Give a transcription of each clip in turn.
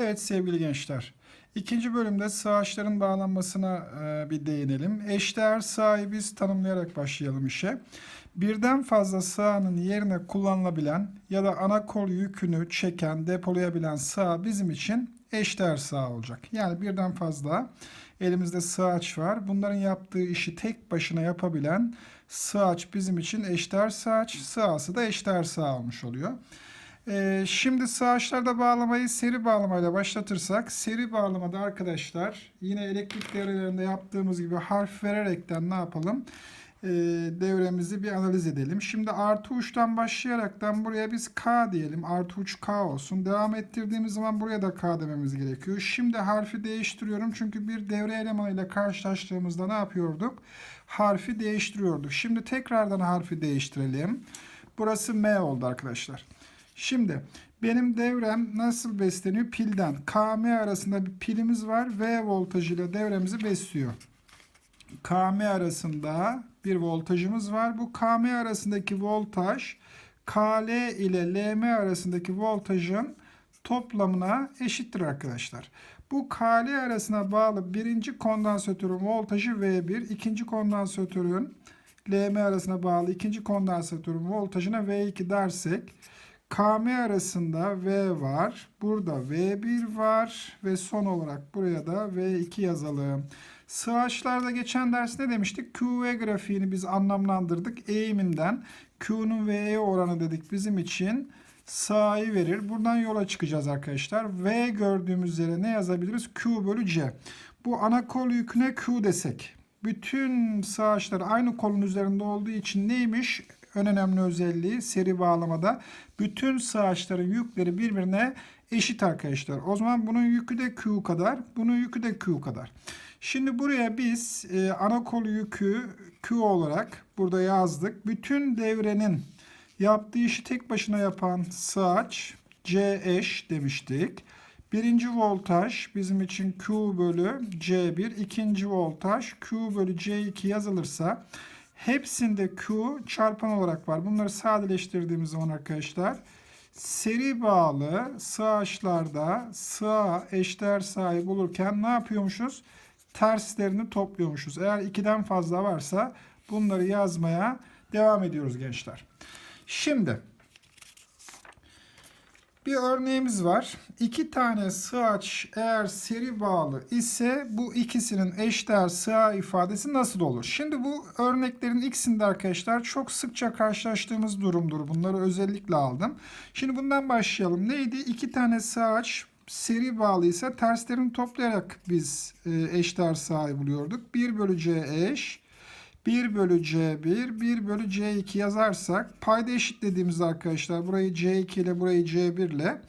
Evet sevgili gençler. İkinci bölümde sığaçların bağlanmasına e, bir değinelim. Eşdeğer sığayı biz tanımlayarak başlayalım işe. Birden fazla sığanın yerine kullanılabilen ya da ana kol yükünü çeken, depolayabilen sığ bizim için eşdeğer sığ olacak. Yani birden fazla elimizde sığaç var. Bunların yaptığı işi tek başına yapabilen sığaç bizim için eşdeğer sığaç, sığası da eşdeğer sığ olmuş oluyor. Ee, şimdi sığaçlarda bağlamayı seri bağlamayla başlatırsak seri bağlamada arkadaşlar yine elektrik devrelerinde yaptığımız gibi harf vererekten ne yapalım? Ee, devremizi bir analiz edelim. Şimdi artı uçtan başlayaraktan buraya biz K diyelim. Artı uç K olsun. Devam ettirdiğimiz zaman buraya da K dememiz gerekiyor. Şimdi harfi değiştiriyorum. Çünkü bir devre elemanıyla karşılaştığımızda ne yapıyorduk? Harfi değiştiriyorduk. Şimdi tekrardan harfi değiştirelim. Burası M oldu arkadaşlar. Şimdi benim devrem nasıl besleniyor? Pilden. KM arasında bir pilimiz var. V voltajıyla devremizi besliyor. KM arasında bir voltajımız var. Bu KM arasındaki voltaj KL ile LM arasındaki voltajın toplamına eşittir arkadaşlar. Bu KL arasına bağlı birinci kondansatörün voltajı V1, ikinci kondansatörün LM arasına bağlı ikinci kondansatörün voltajına V2 dersek KM arasında V var. Burada V1 var ve son olarak buraya da V2 yazalım. Sığaçlarda geçen ders ne demiştik? QV grafiğini biz anlamlandırdık. Eğiminden Q'nun V'ye oranı dedik bizim için sağ'yı verir. Buradan yola çıkacağız arkadaşlar. V gördüğümüz yere ne yazabiliriz? Q bölü C. Bu ana kol yüküne Q desek. Bütün sığaçlar aynı kolun üzerinde olduğu için neymiş? En önemli özelliği seri bağlamada bütün sığaçların yükleri birbirine eşit arkadaşlar. O zaman bunun yükü de Q kadar, bunun yükü de Q kadar. Şimdi buraya biz e, ana kol yükü Q olarak burada yazdık. Bütün devrenin yaptığı işi tek başına yapan sığaç C eş demiştik. Birinci voltaj bizim için Q bölü C1. ikinci voltaj Q bölü C2 yazılırsa hepsinde Q çarpan olarak var. Bunları sadeleştirdiğimiz zaman arkadaşlar seri bağlı sığaçlarda sığ eşdeğer sahip bulurken ne yapıyormuşuz? Terslerini topluyormuşuz. Eğer ikiden fazla varsa bunları yazmaya devam ediyoruz gençler. Şimdi bir örneğimiz var. İki tane sığaç eğer seri bağlı ise bu ikisinin eşdeğer sığ ifadesi nasıl olur? Şimdi bu örneklerin ikisinde arkadaşlar çok sıkça karşılaştığımız durumdur. Bunları özellikle aldım. Şimdi bundan başlayalım. Neydi? İki tane sığaç seri bağlıysa terslerini toplayarak biz e, eşdeğer sığ buluyorduk. 1 bölü c eş 1 bölü C1, 1 bölü C2 yazarsak payda eşitlediğimiz arkadaşlar burayı C2 ile burayı C1 ile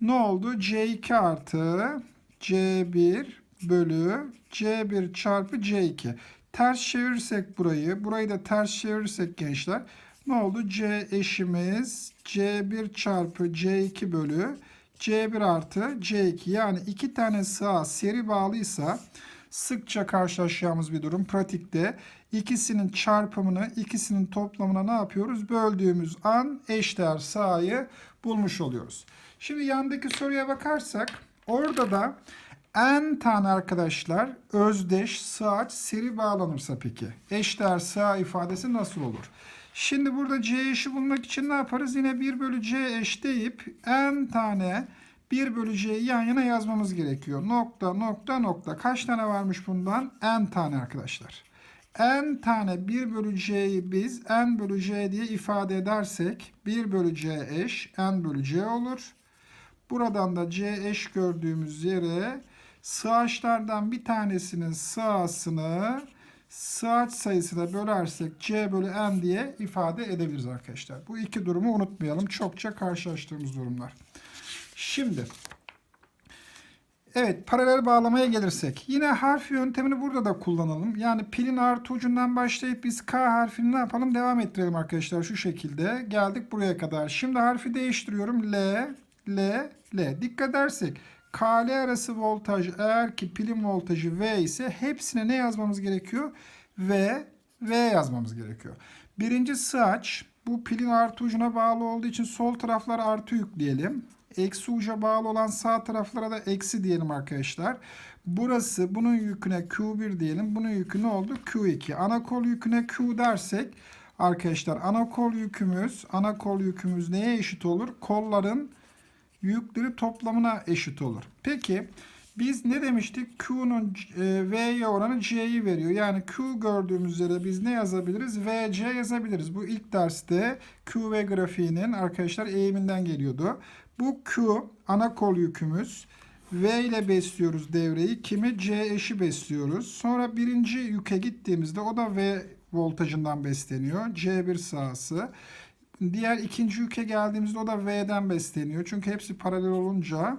ne oldu? C2 artı C1 bölü C1 çarpı C2. Ters çevirirsek burayı, burayı da ters çevirirsek gençler ne oldu? C eşimiz C1 çarpı C2 bölü C1 artı C2 yani iki tane sağ seri bağlıysa sıkça karşılaşacağımız bir durum. Pratikte ikisinin çarpımını, ikisinin toplamına ne yapıyoruz? Böldüğümüz an eşdeğer sağ'yı bulmuş oluyoruz. Şimdi yandaki soruya bakarsak orada da n tane arkadaşlar özdeş sığaç seri bağlanırsa peki eşdeğer sağ ifadesi nasıl olur? Şimdi burada c eşi bulmak için ne yaparız? Yine 1 bölü c eş deyip n tane 1 bölü c'yi yan yana yazmamız gerekiyor. Nokta nokta nokta. Kaç tane varmış bundan? n tane arkadaşlar. n tane 1 bölü c'yi biz n bölü c diye ifade edersek 1 bölü c eş n bölü c olur. Buradan da c eş gördüğümüz yere sığaçlardan bir tanesinin sığasını sığaç sayısına bölersek c bölü n diye ifade edebiliriz arkadaşlar. Bu iki durumu unutmayalım. Çokça karşılaştığımız durumlar. Şimdi evet paralel bağlamaya gelirsek yine harf yöntemini burada da kullanalım. Yani pilin artı ucundan başlayıp biz K harfini ne yapalım devam ettirelim arkadaşlar şu şekilde. Geldik buraya kadar. Şimdi harfi değiştiriyorum. L, L, L. Dikkat edersek KL arası voltaj eğer ki pilin voltajı V ise hepsine ne yazmamız gerekiyor? V, V yazmamız gerekiyor. Birinci sığaç bu pilin artı ucuna bağlı olduğu için sol taraflar artı yükleyelim. Eksi uca bağlı olan sağ taraflara da eksi diyelim arkadaşlar. Burası bunun yüküne Q1 diyelim. Bunun yükü ne oldu? Q2. Ana kol yüküne Q dersek arkadaşlar ana kol yükümüz ana kol yükümüz neye eşit olur? Kolların yükleri toplamına eşit olur. Peki biz ne demiştik? Q'nun e, V'ye oranı C'yi veriyor. Yani Q gördüğümüz üzere biz ne yazabiliriz? VC yazabiliriz. Bu ilk derste Q ve grafiğinin arkadaşlar eğiminden geliyordu. Bu Q ana kol yükümüz. V ile besliyoruz devreyi. Kimi? C eşi besliyoruz. Sonra birinci yüke gittiğimizde o da V voltajından besleniyor. C1 sahası. Diğer ikinci yüke geldiğimizde o da V'den besleniyor. Çünkü hepsi paralel olunca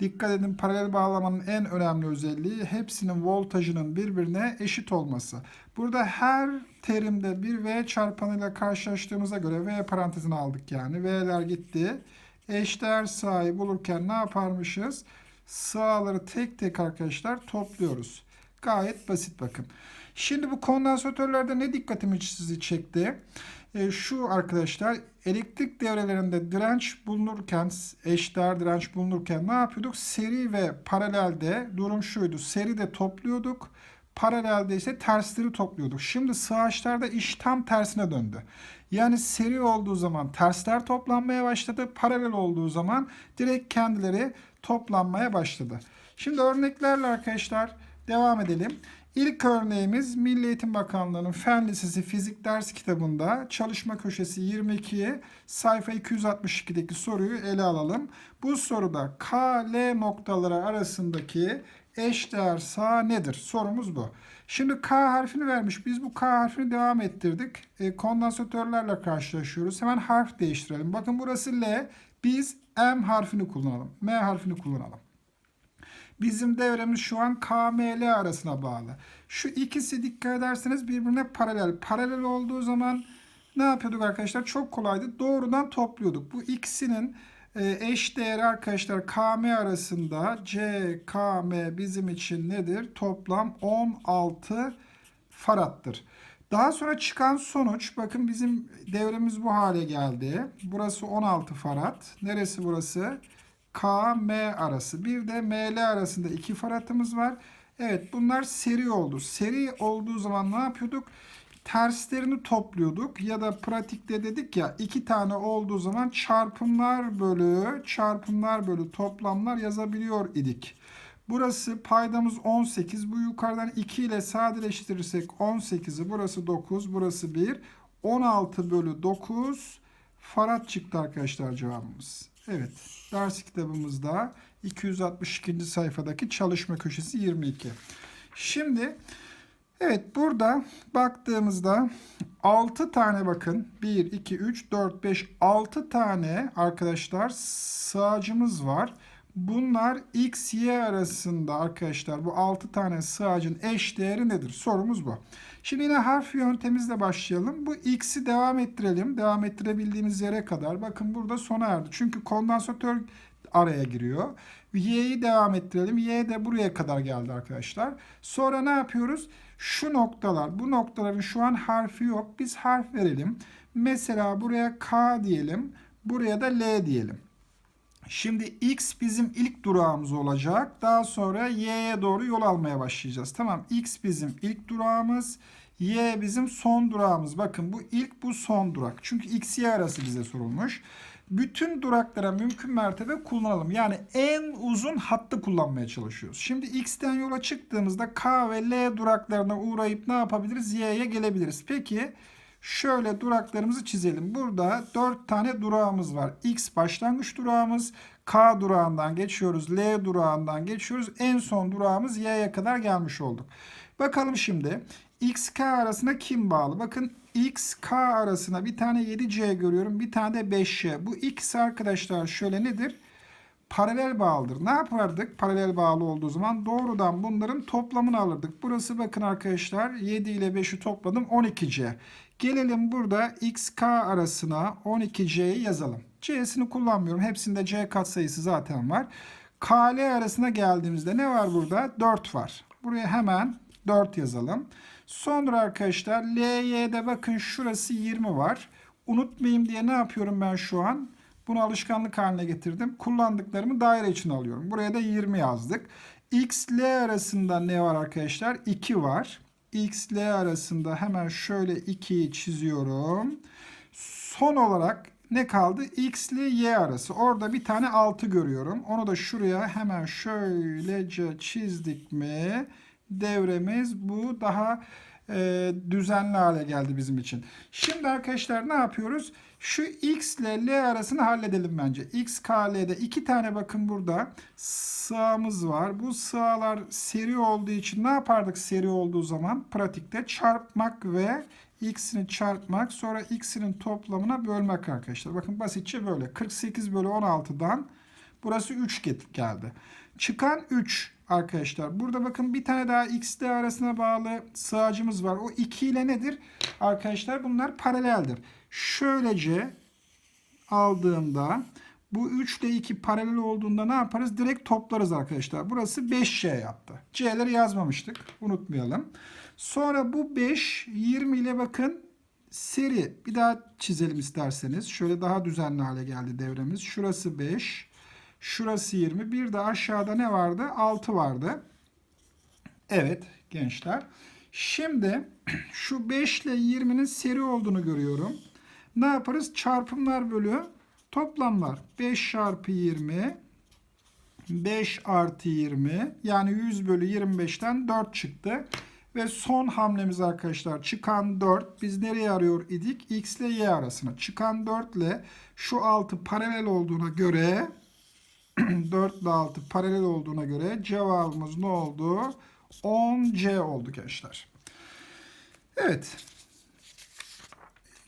dikkat edin paralel bağlamanın en önemli özelliği hepsinin voltajının birbirine eşit olması. Burada her terimde bir V çarpanıyla karşılaştığımıza göre V parantezine aldık yani. V'ler gitti. Eşdeğer sahayı bulurken ne yaparmışız? Sağları tek tek arkadaşlar topluyoruz. Gayet basit bakın. Şimdi bu kondansatörlerde ne dikkatimi sizi çekti? E, şu arkadaşlar elektrik devrelerinde direnç bulunurken eşdeğer direnç bulunurken ne yapıyorduk? Seri ve paralelde durum şuydu. Seri de topluyorduk. Paralelde ise tersleri topluyorduk. Şimdi sığaçlarda iş tam tersine döndü. Yani seri olduğu zaman tersler toplanmaya başladı. Paralel olduğu zaman direkt kendileri toplanmaya başladı. Şimdi örneklerle arkadaşlar devam edelim. İlk örneğimiz Milli Eğitim Bakanlığı'nın Fen Lisesi Fizik Ders kitabında çalışma köşesi 22 sayfa 262'deki soruyu ele alalım. Bu soruda K, L noktaları arasındaki eşdeğer nedir? Sorumuz bu. Şimdi K harfini vermiş. Biz bu K harfini devam ettirdik. E, kondansatörlerle karşılaşıyoruz. Hemen harf değiştirelim. Bakın burası L. Biz M harfini kullanalım. M harfini kullanalım. Bizim devremiz şu an KML arasına bağlı. Şu ikisi dikkat ederseniz birbirine paralel. Paralel olduğu zaman ne yapıyorduk arkadaşlar? Çok kolaydı. Doğrudan topluyorduk. Bu ikisinin eş değeri arkadaşlar KM arasında C, KM bizim için nedir? Toplam 16 farattır. Daha sonra çıkan sonuç bakın bizim devremiz bu hale geldi. Burası 16 farad. Neresi burası? K, M arası. Bir de ML arasında iki faradımız var. Evet bunlar seri oldu. Seri olduğu zaman ne yapıyorduk? Terslerini topluyorduk ya da pratikte dedik ya iki tane olduğu zaman çarpımlar bölü çarpımlar bölü toplamlar yazabiliyor idik. Burası paydamız 18. Bu yukarıdan 2 ile sadeleştirirsek 18'i burası 9 burası 1. 16 bölü 9 farad çıktı arkadaşlar cevabımız. Evet ders kitabımızda 262. sayfadaki çalışma köşesi 22. Şimdi evet burada baktığımızda 6 tane bakın 1, 2, 3, 4, 5, 6 tane arkadaşlar sığacımız var. Bunlar x, y arasında arkadaşlar bu 6 tane sığacın eş değeri nedir? Sorumuz bu. Şimdi yine harf yöntemimizle başlayalım. Bu x'i devam ettirelim. Devam ettirebildiğimiz yere kadar. Bakın burada sona erdi. Çünkü kondansatör araya giriyor. Y'yi devam ettirelim. Y de buraya kadar geldi arkadaşlar. Sonra ne yapıyoruz? Şu noktalar, bu noktaların şu an harfi yok. Biz harf verelim. Mesela buraya K diyelim. Buraya da L diyelim. Şimdi X bizim ilk durağımız olacak. Daha sonra Y'ye doğru yol almaya başlayacağız. Tamam X bizim ilk durağımız. Y bizim son durağımız. Bakın bu ilk bu son durak. Çünkü X Y arası bize sorulmuş. Bütün duraklara mümkün mertebe kullanalım. Yani en uzun hattı kullanmaya çalışıyoruz. Şimdi X'ten yola çıktığımızda K ve L duraklarına uğrayıp ne yapabiliriz? Y'ye gelebiliriz. Peki şöyle duraklarımızı çizelim. Burada 4 tane durağımız var. X başlangıç durağımız. K durağından geçiyoruz. L durağından geçiyoruz. En son durağımız Y'ye kadar gelmiş olduk. Bakalım şimdi. X, K arasına kim bağlı? Bakın X, K arasına bir tane 7C görüyorum. Bir tane de 5C. Bu X arkadaşlar şöyle nedir? Paralel bağlıdır. Ne yapardık? Paralel bağlı olduğu zaman doğrudan bunların toplamını alırdık. Burası bakın arkadaşlar 7 ile 5'i topladım 12C. Gelelim burada XK arasına 12C'yi yazalım. C'sini kullanmıyorum. Hepsinde C katsayısı zaten var. KL arasına geldiğimizde ne var burada? 4 var. Buraya hemen 4 yazalım. Sonra arkadaşlar LY'de bakın şurası 20 var. Unutmayayım diye ne yapıyorum ben şu an? Bunu alışkanlık haline getirdim. Kullandıklarımı daire için alıyorum. Buraya da 20 yazdık. X, L arasında ne var arkadaşlar? 2 var. X, L arasında hemen şöyle 2'yi çiziyorum. Son olarak ne kaldı? X ile Y arası. Orada bir tane 6 görüyorum. Onu da şuraya hemen şöylece çizdik mi? Devremiz bu daha e, düzenli hale geldi bizim için. Şimdi arkadaşlar ne yapıyoruz? Şu X ile L arasını halledelim bence. X, K, L'de iki tane bakın burada sığamız var. Bu sığalar seri olduğu için ne yapardık seri olduğu zaman? Pratikte çarpmak ve x'ini çarpmak sonra x'inin toplamına bölmek arkadaşlar. Bakın basitçe böyle. 48 bölü 16'dan burası 3 get- geldi. Çıkan 3 arkadaşlar. Burada bakın bir tane daha x ile arasına bağlı sığacımız var. O 2 ile nedir? Arkadaşlar bunlar paraleldir. Şöylece aldığımda bu 3 ile 2 paralel olduğunda ne yaparız? Direkt toplarız arkadaşlar. Burası 5C yaptı. C'leri yazmamıştık. Unutmayalım. Sonra bu 5, 20 ile bakın seri. Bir daha çizelim isterseniz. Şöyle daha düzenli hale geldi devremiz. Şurası 5. Şurası 20. Bir de aşağıda ne vardı? 6 vardı. Evet gençler. Şimdi şu 5 ile 20'nin seri olduğunu görüyorum. Ne yaparız? Çarpımlar bölü toplamlar. 5 çarpı 20 5 artı 20 yani 100 bölü 25'ten 4 çıktı. Ve son hamlemiz arkadaşlar çıkan 4 biz nereye arıyor idik? X ile Y arasına. Çıkan 4 ile şu 6 paralel olduğuna göre 4 ile 6 paralel olduğuna göre cevabımız ne oldu? 10C oldu gençler. Evet.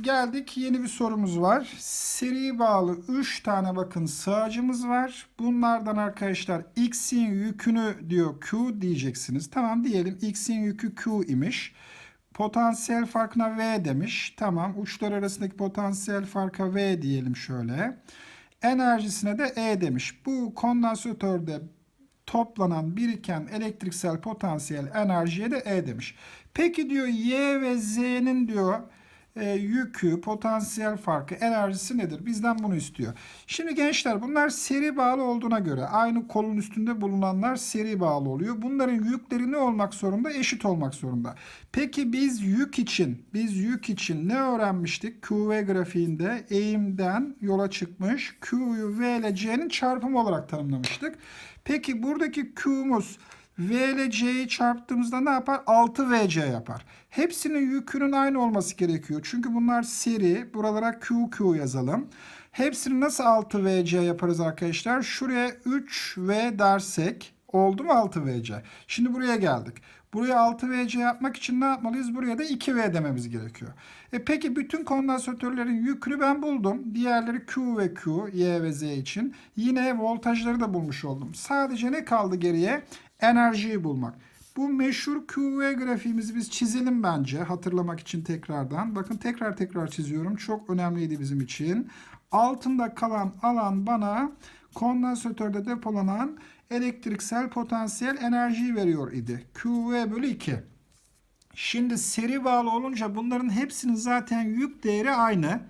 Geldik yeni bir sorumuz var. Seri bağlı 3 tane bakın sığacımız var. Bunlardan arkadaşlar x'in yükünü diyor Q diyeceksiniz. Tamam diyelim x'in yükü Q imiş. Potansiyel farkına V demiş. Tamam uçlar arasındaki potansiyel farka V diyelim şöyle. Enerjisine de E demiş. Bu kondansatörde toplanan biriken elektriksel potansiyel enerjiye de E demiş. Peki diyor Y ve Z'nin diyor e, yükü, potansiyel farkı, enerjisi nedir? Bizden bunu istiyor. Şimdi gençler bunlar seri bağlı olduğuna göre aynı kolun üstünde bulunanlar seri bağlı oluyor. Bunların yükleri ne olmak zorunda? Eşit olmak zorunda. Peki biz yük için, biz yük için ne öğrenmiştik? QV grafiğinde eğimden yola çıkmış Q'yu V ile C'nin çarpımı olarak tanımlamıştık. Peki buradaki Q'muz V ile C'yi çarptığımızda ne yapar? 6VC yapar. Hepsinin yükünün aynı olması gerekiyor. Çünkü bunlar seri. Buralara QQ yazalım. Hepsini nasıl 6VC yaparız arkadaşlar? Şuraya 3V dersek oldu mu 6VC? Şimdi buraya geldik. Buraya 6VC yapmak için ne yapmalıyız? Buraya da 2V dememiz gerekiyor. E peki bütün kondansatörlerin yükünü ben buldum. Diğerleri Q ve Q, Y ve Z için. Yine voltajları da bulmuş oldum. Sadece ne kaldı geriye? Enerjiyi bulmak. Bu meşhur QV grafiğimizi biz çizelim bence hatırlamak için tekrardan. Bakın tekrar tekrar çiziyorum. Çok önemliydi bizim için. Altında kalan alan bana kondansatörde depolanan elektriksel potansiyel enerjiyi veriyor idi. QV bölü 2. Şimdi seri bağlı olunca bunların hepsinin zaten yük değeri aynı.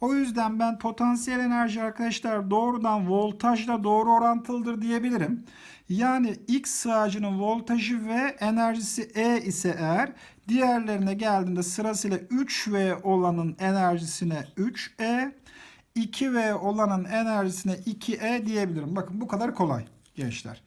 O yüzden ben potansiyel enerji arkadaşlar doğrudan voltajla doğru orantılıdır diyebilirim. Yani X sığacının voltajı ve enerjisi E ise eğer diğerlerine geldiğinde sırasıyla 3V olanın enerjisine 3E, 2V olanın enerjisine 2E diyebilirim. Bakın bu kadar kolay gençler.